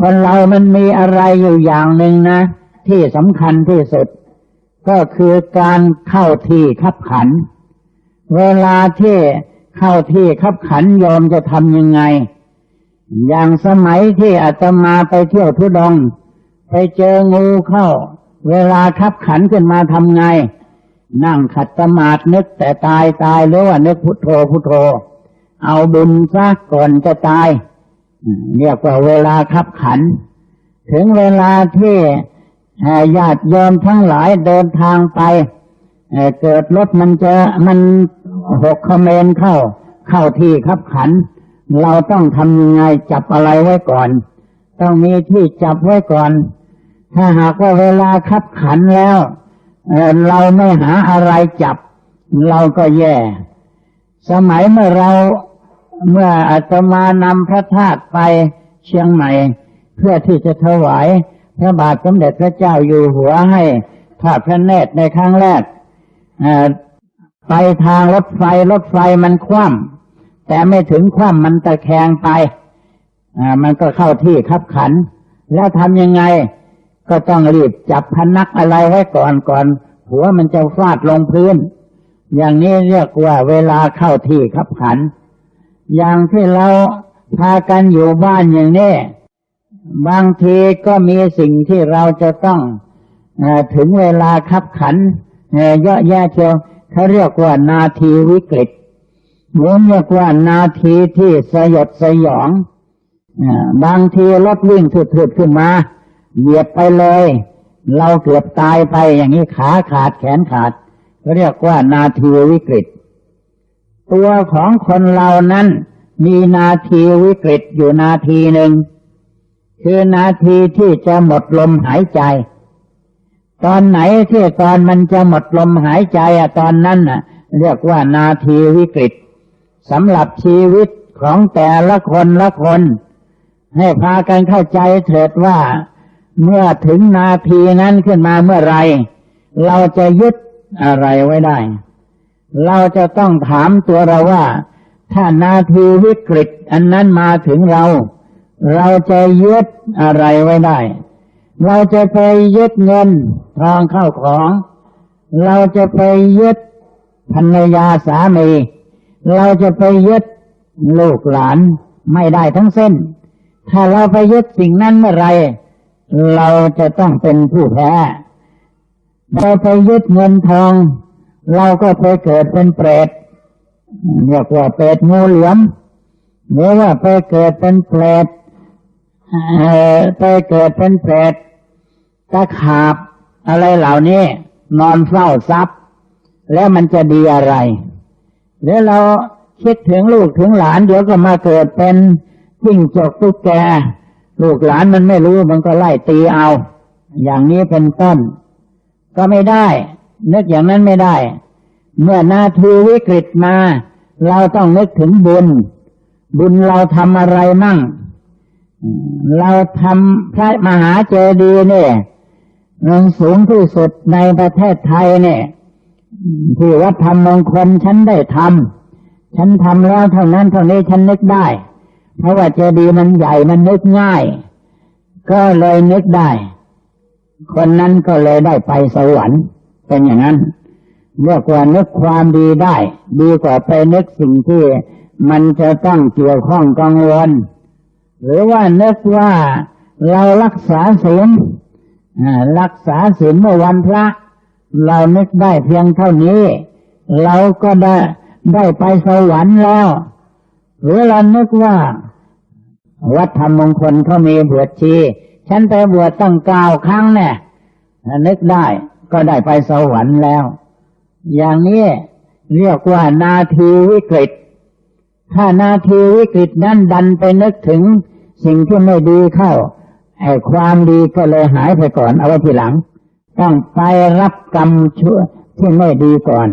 คนเรามันมีอะไรอยู่อย่างหนึ่งนะ ที่สำคัญที่สุด ก็คือการเข้าที่ขับขัน เวลาที่เข้าที่ขับขันโยมจะทำยังไง อย่างสมัยที่อาตมาไปเที่ยวทุดง ไปเจองูเข้า เวลาขับขันขึ้นมาทำไง นั่งขัดสมาธินึกแต่ตายตายหรือว่านึกพุทโธพุทโธ เอาบุญซะก่อนจะตาย เรียกว่าเวลาขับขัน ถึงเวลาที่ญาติโยมทั้งหลายเดินทางไปเกิดรถมันจะมันหกคเมนเข้า เข้าที่ขับขัน เราต้องทำยังไงจับอะไรไว้ก่อน ต้องมีที่จับไว้ก่อน ถ้าหากว่าเวลาขับขันแล้วเเราไม่หาอะไรจับ เราก็แย่ สมัยเมื่อเรา เมื่ออาตมานำพระธาตุไปเชียงใหม่ เพื่อที่จะถวายพระบาทสมเด็จพระเจ้าอยู่หัวให้ทอดพระเนตรในครั้งแรกไปทางรถไฟรถไฟมันคว่ำแต่ไม่ถึงคว่ำมันตะแคงไปมันก็เข้าที่ขับขัน แล้วทำยังไง ก็ต้องรีบจับพนักอะไรไว้ก่อนก่อน หัวมันจะฟาดลงพื้น อย่างนี้เรียกว่าเวลาเข้าที่ขับขัน อย่างที่เราพากันอยู่บ้านอย่างนี้ บางทีก็มีสิ่งที่เราจะต้องอถึงเวลาขับขันเยอะแยะเชียวเขาเรียกว่านาทีวิกฤตหรือเรียกว่านาทีที่สยดสยองบางทีรถวิ่งถุดๆขึ้นมา เหยียบไปเลย เราเกือบตายไปอย่างนี้ขาขาดแขนขาดเขาเรียกว่านาทีวิกฤต ตัวของคนเรานั้น มีนาทีวิกฤตอยู่นาทีหนึ่ง คือนาทีที่จะหมดลมหายใจ ตอนไหนที่ตอนมันจะหมดลมหายใจอะตอนนั้นน่ะ เรียกว่านาทีวิกฤตสำหรับชีวิตของแต่ละคนละคน ให้พากันเข้าใจเถิดว่า เมื่อถึงนาทีนั้นขึ้นมาเมื่อไร เราจะยึดอะไรไว้ได้ เราจะต้องถามตัวเราว่า ถ้านาทีวิกฤต อันนั้นมาถึงเรา เราจะยึดอะไรไว้ได้ เราจะไปยึดเงินทองเข้าของ เราจะไปยึดภรรยาสามี เราจะไปยึดลูกหลานไม่ได้ทั้งเส้น ถ้าเราไปยึดสิ่งนั้นเมื่อไร เราจะต้องเป็นผู้แพ้เราไปยึดเงินทอง เราก็ไปเกิดเป็นเปรตเรียกว่าเปรตงูเหลือมหรือว่าไปเกิดเป็นเปรตไปเกิดเป็นเปรตตะขาบ อะไรเหล่านี้นอนเฝ้าทรัพย์ แล้วมันจะดีอะไรหรือเราคิดถึงลูกถึงหลานเดี๋ยวก็มาเกิดเป็นจิ้งจกตุ๊กแก ลูกหลานมันไม่รู้มันก็ไล่ตีเอา อย่างนี้เป็นต้น ก็ไม่ได้ นึกอย่างนั้นไม่ได้ เมื่อนาทีวิกฤตมา เราต้องนึกถึงบุญ บุญเราทำอะไรมั่ง เราทำพระมหาเจดีย์เนี่ยมันสูงที่สุดในประเทศไทยเนี่ยที่วัดธรรมมงคลฉันได้ทำฉันทำแล้วเท่านั้นเท่านี้ฉันนึกได้ เพราะว่าเจดีย์มันใหญ่มันนึกง่าย ก็เลยนึกได้ คนนั้นก็เลยได้ไปสวรรค์ เป็นอย่างนั้นเรียกว่านึกความดีได้ ดีกว่าไปนึกสิ่งที่มันจะต้องเกี่ยวข้องกังวล หรือว่านึกว่าเรารักษาศีลรักษาศีลเมื่อวันพระ เรานึกได้เพียงเท่านี้ เราก็ได้ได้ไปสวรรค์แล้ว หรือเรานึกว่า วัดธรรมมงคลเขามีบวชชี ฉันไปบวชตั้งเก้าครั้งเนี่ยนึกได้ ก็ได้ไปสวรรค์แล้ว อย่างนี้เรียกว่านาทีวิกฤต ถ้านาทีวิกฤตนั้นดันไปนึกถึงสิ่งที่ไม่ดีเข้าไอ้ความดีก็เลยหายไปก่อนเอาไว้ทีหลัง ต้องไปรับกรรมชั่วที่ไม่ดีก่อน